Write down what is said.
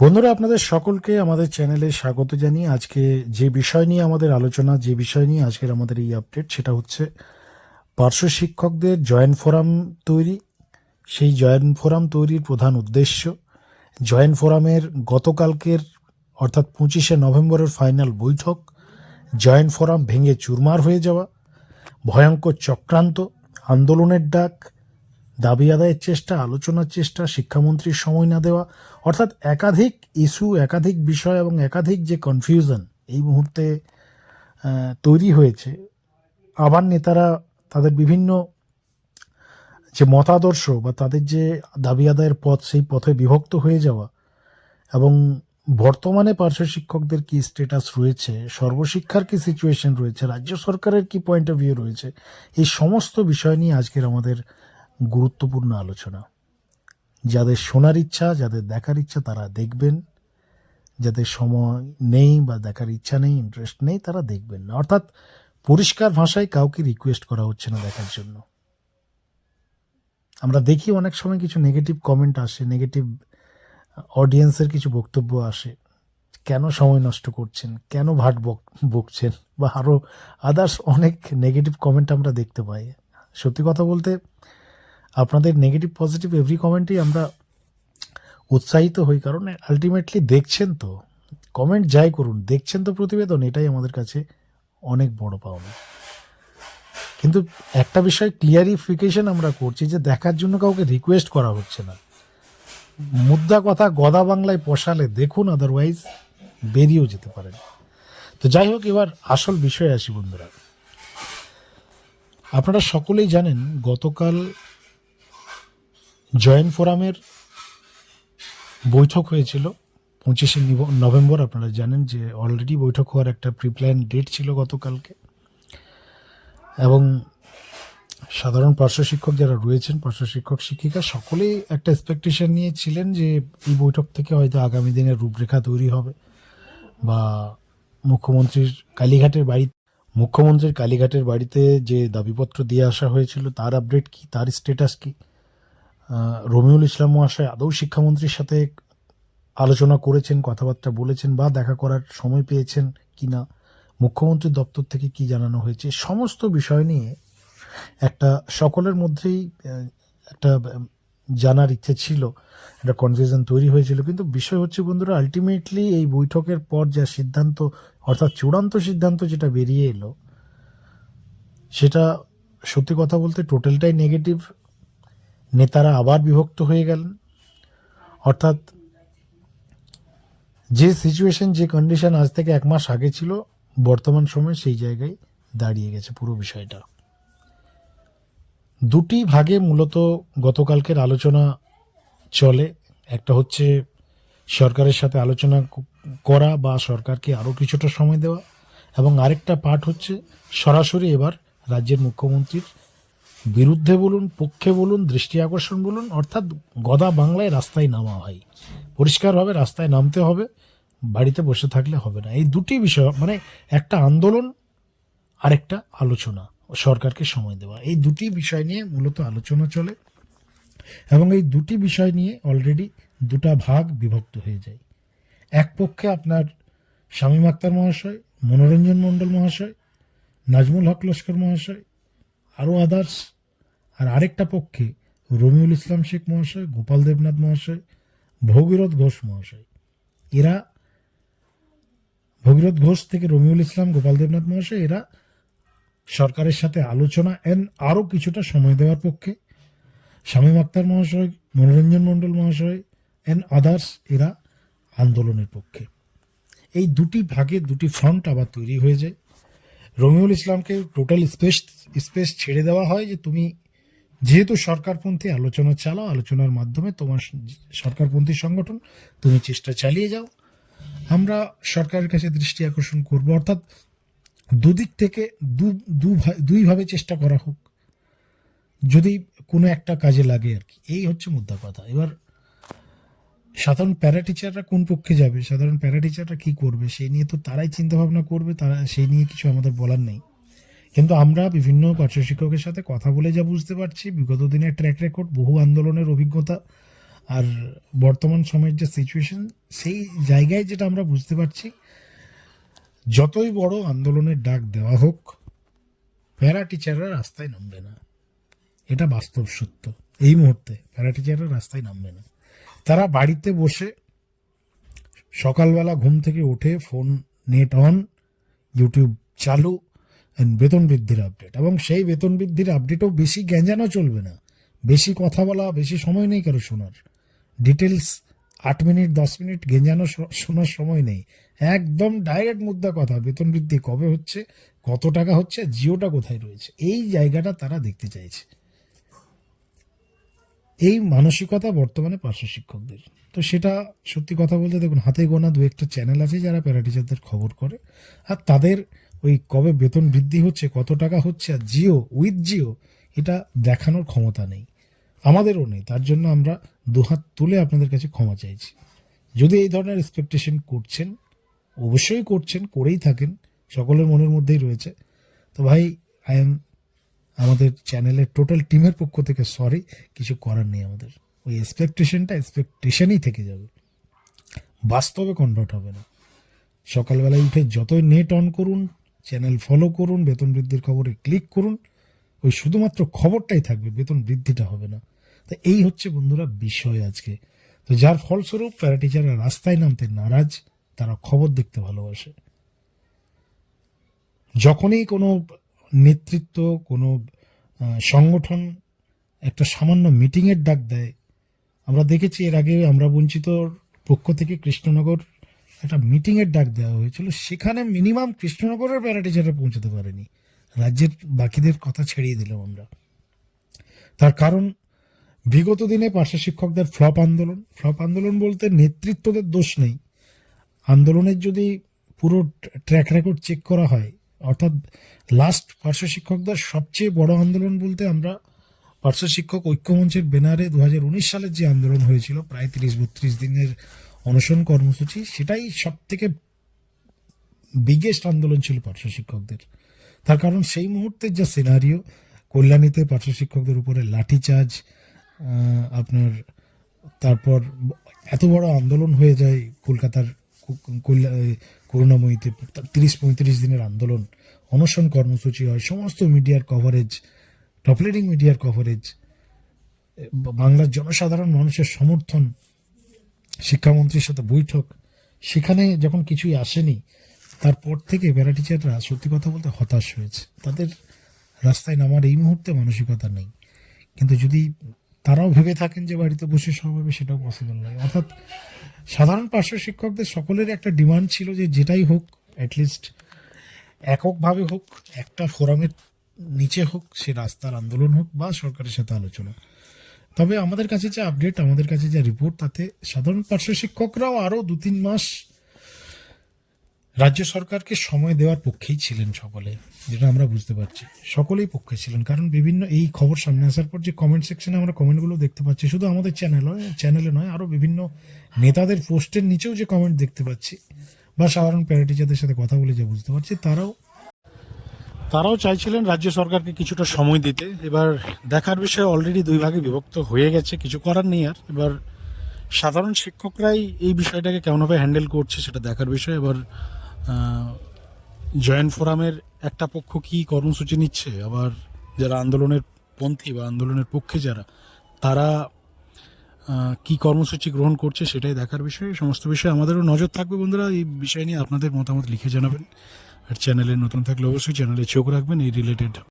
বন্ধুরা, আপনাদের সকলকে আমাদের চ্যানেলে স্বাগত জানিয়ে আজকে যে বিষয় নিয়ে আমাদের আলোচনা, যে বিষয় নিয়ে আজকের আমাদের এই আপডেট সেটা হচ্ছে পার্শ্ব শিক্ষকদের জয়েন্ট ফোরাম তৈরি। সেই জয়েন্ট ফোরাম তৈরির প্রধান উদ্দেশ্য জয়েন্ট ফোরামের গতকালকের অর্থাৎ পঁচিশে নভেম্বরের ফাইনাল বৈঠক জয়েন্ট ফোরাম ভেঙে চুরমার হয়ে যাওয়া, ভয়ঙ্কর চক্রান্ত, আন্দোলনের ডাক দাবি আদায়ের চেষ্টা, আলোচনার চেষ্টা, শিক্ষামন্ত্রীর সময় না দেওয়া, অর্থাৎ একাধিক ইস্যু, একাধিক বিষয় এবং একাধিক যে কনফিউশন এই মুহূর্তে তৈরি হয়েছে। আবার নেতারা তাদের বিভিন্ন যে মতাদর্শ বা তাদের যে দাবি আদায়ের পথ, সেই পথে বিভক্ত হয়ে যাওয়া এবং বর্তমানে পার্শ্ব শিক্ষকদের কি স্ট্যাটাস রয়েছে, সর্বশিক্ষার কি সিচুয়েশন রয়েছে, রাজ্য সরকারের কি পয়েন্ট অফ ভিউ রয়েছে, এই সমস্ত বিষয় নিয়ে আজকের আমাদের গুরুত্বপূর্ণ আলোচনা। যাদের শোনার ইচ্ছা, যাদের দেখার ইচ্ছা, তারা দেখবেন। যাদের সময় নেই বা দেখার ইচ্ছা নেই ইন্টারেস্ট নেই, তারা দেখবেন না। অর্থাৎ পরিষ্কার ভাষায় কাউকে রিকোয়েস্ট করা হচ্ছে না দেখার জন্য। আমরা দেখি অনেক সময় কিছু নেগেটিভ কমেন্ট আসে নেগেটিভ অডিয়েন্সের কিছু বক্তব্য আসে। কেন সময় নষ্ট করছেন? কেন ভাট বক- বকছেন? বা আরও আদার্স অনেক নেগেটিভ কমেন্ট আমরা দেখতে পাই। সত্যি কথা বলতে আপনাদের নেগেটিভ পজিটিভ এভরি কমেন্টেই আমরা উৎসাহিত হই, কারণ আলটিমেটলি দেখছেন তো। কমেন্ট যাই করুন, দেখছেন তো প্রতিবেদন, এটাই আমাদের কাছে অনেক বড় পাওনা। কিন্তু একটা বিষয় ক্লিয়ারিফিকেশন আমরা করছি যে দেখার জন্য কাউকে রিকোয়েস্ট করা হচ্ছে না। মুদ্রা কথা গদা বাংলায় পোষালে দেখুন আদারওয়াইজ বেরিয়েও যেতে পারেন। তো যাই হোক, এবার আসল বিষয়ে আসি বন্ধুরা। আপনারা সকলেই জানেন, গতকাল জয়েন্ট ফোরামের বৈঠক হয়েছিল পঁচিশে নভেম্বর, আপনারা জানেন যে অলরেডি বৈঠক হওয়ার একটা প্রিপ্ল্যান ডেট ছিল গতকালকে। এবং সাধারণ পার্শ্ব শিক্ষক যারা রয়েছেন, পার্শ্ব শিক্ষক, শিক্ষিকা, সকলেই একটা এক্সপেকটেশন নিয়ে ছিলেন যে এই বৈঠক থেকে হয়তো আগামী দিনের রূপরেখা তৈরি হবে বা মুখ্যমন্ত্রীর কালীঘাটের বাড়ি মুখ্যমন্ত্রীর কালীঘাটের বাড়িতে যে দাবিপত্র দিয়ে আসা হয়েছিল, তার আপডেট কি, তার স্ট্যাটাস কি? রমিউল ইসলাম মহাশয় আদৌ শিক্ষামন্ত্রীর সাথে আলোচনা করেছেন, কথাবার্তা বলেছেন বা দেখা করার সময় পেয়েছেন কি না মুখ্যমন্ত্রীর দপ্তর থেকে কি জানানো হয়েছে, সমস্ত বিষয় নিয়ে একটা সকলের মধ্যেই একটা জানার ইচ্ছে ছিল, একটা কনফিউশন তৈরি হয়েছিল। কিন্তু বিষয় হচ্ছে বন্ধুরা আলটিমেটলি এই বৈঠকের পর যা সিদ্ধান্ত, অর্থাৎ চূড়ান্ত সিদ্ধান্ত যেটা বেরিয়ে এলো, সেটা সত্যি কথা বলতে টোটালটাই নেগেটিভ নেতারা আবার বিভক্ত হয়ে গেলেন। অর্থাৎ যে সিচুয়েশন যে কন্ডিশন আজ থেকে এক মাস আগে ছিল, বর্তমান সময়ে সেই জায়গায় দাঁড়িয়ে গেছে পুরো বিষয়টা। দুটি ভাগে মূলত গতকালকের আলোচনা চলে। একটা হচ্ছে সরকারের সাথে আলোচনা করা বা সরকারকে আরও কিছুটা সময় দেওয়া এবং আরেকটা পার্ট হচ্ছে সরাসরি এবার রাজ্যের মুখ্যমন্ত্রীর বিরুদ্ধে বলুন, পক্ষে বলুন, দৃষ্টি আকর্ষণ বলুন, অর্থাৎ গদা বাংলায় রাস্তায় নামা হয়। পরিষ্কারভাবে রাস্তায় নামতে হবে, বাড়িতে বসে থাকলে হবে না। এই দুটি বিষয় মানে একটা আন্দোলন, আরেকটা আলোচনা, সরকারকে সময় দেওয়া। এই দুটি বিষয় নিয়ে মূলত আলোচনা চলে এবং এই দুটি বিষয় নিয়ে অলরেডি দুটা ভাগ বিভক্ত হয়ে যায়। এক পক্ষে আপনার শামীম আক্তার মহাশয়, মনোরঞ্জন মণ্ডল মহাশয়, নাজমুল হক লস্কর মহাশয়, আরও আদার্স আর আরেকটা পক্ষে রমিউল ইসলাম শেখ মহাশয়, গোপাল দেবনাথ মহাশয়, ভগীরথ ঘোষ মহাশয়। এরা ভগীরথ ঘোষ থেকে রমিউল ইসলাম, গোপাল দেবনাথ মহাশয়, এরা সরকারের সাথে আলোচনা এন আরও কিছুটা সময় দেওয়ার পক্ষে। শামীম আক্তার মহাশয়, মনোরঞ্জন মণ্ডল মহাশয় এন আদার্স এরা আন্দোলনের পক্ষে। এই দুটি ভাগে, দুটি ফ্রন্ট আবার তৈরি হয়ে যায়। রমিউল ইসলামকে টোটাল স্পেস স্পেস ছেড়ে দেওয়া হয় যে তুমি যেহেতু সরকারপন্থী আলোচনা চালাও, আলোচনার মাধ্যমে তোমার সরকারপন্থী সংগঠন, তুমি চেষ্টা চালিয়ে যাও। আমরা সরকারের কাছে দৃষ্টি আকর্ষণ করব। অর্থাৎ দুদিক থেকে দু দুইভাবে চেষ্টা করা হোক। যদি কোনো একটা কাজে লাগে আর কি। এই হচ্ছে মুদ্রা কথা। এবার সাধারণ প্যারা টিচাররা কোন পক্ষে যাবে? সাধারণ প্যারা টিচাররা কী করবে? সেই নিয়ে তো তারাই চিন্তা ভাবনা করবে, তারা সেই নিয়ে কিছু আমাদের বলার নেই। কিন্তু আমরা বিভিন্ন পার্শ্ব শিক্ষকের সাথে কথা বলে যা বুঝতে পারছি, বিগত দিনের ট্র্যাক রেকর্ড বহু আন্দোলনের অভিজ্ঞতা আর বর্তমান সময়ের যে সিচুয়েশন সেই জায়গায় যেটা আমরা বুঝতে পারছি, যতই বড় আন্দোলনের ডাক দেওয়া হোক, প্যারা টিচাররা রাস্তায় নামবে না। এটা বাস্তব সত্য। এই মুহূর্তে প্যারা টিচাররা রাস্তায় নামবে না। তারা বাড়িতে বসে সকালবেলা ঘুম থেকে উঠে ফোন নেট অন ইউটিউব চালু বেতন বৃদ্ধির আপডেট এবং সেই বেতন বৃদ্ধির আপডেটও বেশি গ্যাঞ্জানো চলবে না। বেশি কথা বলা, বেশি সময় নেই কারও শোনার। ডিটেলস আট মিনিট, দশ মিনিট গেঞ্জানো শোনার সময় নেই। একদম ডাইরেক্ট মুদ্রা কথা, বেতন বৃদ্ধি কবে হচ্ছে, কত টাকা হচ্ছে, জিওটা কোথায় রয়েছে? এই জায়গাটা তারা দেখতে চাইছে। এই মানসিকতা বর্তমানে পার্শ্ব শিক্ষকদের। তো সেটা সত্যি কথা বলতে দেখুন, হাতে গোনা দু একটা চ্যানেল আছে যারা প্যারাটিচারদের খবর করে, আর তাদের ওই কবে বেতন বৃদ্ধি হচ্ছে, কত টাকা হচ্ছে আর জিও, উইথ জিও, এটা দেখানোর ক্ষমতা নেই। আমাদেরও নেই, তার জন্য আমরা দুহাত তুলে আপনাদের কাছে ক্ষমা চাইছি। যদি এই ধরনের এক্সপেকটেশন করছেন, অবশ্যই করছেন, করেই থাকেন, সকলের মনের মধ্যেই রয়েছে। তো ভাই আই এম আমাদের চ্যানেলের টোটাল টিমের পক্ষ থেকে সরি কিছু করার নেই আমাদের। ওই এক্সপেকটেশনটা এক্সপেকটেশনই থেকে যাবে। বাস্তবে কনভার্ট হবে না। সকালবেলায় উঠে যতই নেট অন করুন চ্যানেল ফলো করুন, বেতন বৃদ্ধির খবরে ক্লিক করুন। ওই শুধুমাত্র খবরটাই থাকবে, বেতন বৃদ্ধিটা হবে না। তো এই হচ্ছে বন্ধুরা বিষয় আজকে। তো যার ফলস্বরূপ প্যারা টিচাররা রাস্তায় নামতে নারাজ, তারা খবর দেখতে ভালোবাসে। যখনই কোনো নেতৃত্ব, কোনো সংগঠন একটা সামান্য মিটিংয়ের ডাক দেয়, আমরা দেখেছি এর আগে আমরা বঞ্চিত পক্ষ থেকে কৃষ্ণনগর একটা মিটিংয়ের ডাক দেওয়া হয়েছিল। সেখানে মিনিমাম কৃষ্ণনগরের প্যারাটিচাররা পৌঁছতে পারেনি। রাজ্যের বাকিদের কথা ছেড়িয়ে দিলাম আমরা। তার কারণ, বিগত দিনে পার্শ্ব শিক্ষকদের ফ্লপ আন্দোলন। ফ্লপ আন্দোলন বলতে নেতৃত্বদের দোষ নেই। আন্দোলনের যদি পুরো ট্র্যাক রেকর্ড চেক করা হয়, অর্থাৎ লাস্ট পার্শ্ব শিক্ষকদের সবচেয়ে বড় আন্দোলন বলতে আমরা পার্শ্ব শিক্ষক ঐক্যমঞ্চের ব্যানারে দু হাজার উনিশ সালের যে আন্দোলন হয়েছিল, প্রায় তিরিশ বত্রিশ দিনের অনশন কর্মসূচি, সেটাই সব থেকে বিগেস্ট আন্দোলন ছিল পার্শ্ব শিক্ষকদের। তার কারণ সেই মুহূর্তের যা সিনারিও কল্যাণীতে পার্শ্ব শিক্ষকদের উপরে লাঠিচার্জ আপনার তারপর এত বড় আন্দোলন হয়ে যায় কলকাতার করুণাময়ীতে, তিরিশ পঁয়ত্রিশ দিনের আন্দোলন, অনশন কর্মসূচি হয়, সমস্ত মিডিয়ার কভারেজ টপলেডিং মিডিয়ার কভারেজ বাংলার জনসাধারণ মানুষের সমর্থন শিক্ষামন্ত্রীর সাথে বৈঠক। সেখানে যখন কিছুই আসেনি, তারপর থেকে প্যারা টিচাররা সত্যি কথা বলতে হতাশ হয়েছে। তাদের রাস্তায় নামার এই মুহূর্তে মানসিকতা নেই। কিন্তু যদি তারাও ভেবে থাকেন যে বাড়িতে বসে সব হবে সেটাও পসিবল নয়। অর্থাৎ সাধারণ পার্শ্ব শিক্ষকদের সকলের একটা ডিমান্ড ছিল যে যেটাই হোক অ্যাটলিস্ট এককভাবে হোক, একটা ফোরামের নিচে হোক, সে রাস্তার আন্দোলন হোক বা সরকারের সাথে আলোচনা তবে আমাদের কাছে যে আপডেট আমাদের কাছে যে রিপোর্ট তাতে সাধারণ পার্শ্ব শিক্ষকরাও আরও দু তিন মাস রাজ্য সরকারকে সময় দেওয়ার পক্ষেই ছিলেন সকলে, যেটা আমরা বুঝতে পারছি। সকলেই পক্ষে ছিলেন, কারণ বিভিন্ন এই খবর সামনে আসার পর যে কমেন্ট সেকশনে আমরা কমেন্টগুলো দেখতে পাচ্ছি, শুধু আমাদের চ্যানেল চ্যানেলে নয়, আরও বিভিন্ন নেতাদের পোস্টের নিচেও যে কমেন্ট দেখতে পাচ্ছি, বা সাধারণ প্যারাটিচারদের সাথে কথা বলে যে বুঝতে পারছি, তারাও তারাও চাইছিলেন রাজ্য সরকারকে কিছুটা সময় দিতে। এবার দেখার বিষয় অলরেডি দুই ভাগে বিভক্ত হয়ে গেছে, কিছু করার নেই আর। এবার সাধারণ শিক্ষকরাই এই বিষয়টাকে কেমনভাবে হ্যান্ডেল করছে সেটা দেখার বিষয়। এবার জয়েন্ট ফোরামের একটা পক্ষ কি কর্মসূচি নিচ্ছে, আবার যারা আন্দোলনের পন্থী বা আন্দোলনের পক্ষে যারা, তারা কি কর্মসূচি গ্রহণ করছে সেটাই দেখার বিষয়। সমস্ত বিষয়ে আমাদেরও নজর থাকবে বন্ধুরা। এই বিষয় নিয়ে আপনাদের মতামত লিখে জানাবেন। আর চ্যানেলে নতুন থাকলে অবশ্যই চ্যানেলে চোখ রাখবেন এই রিলেটেড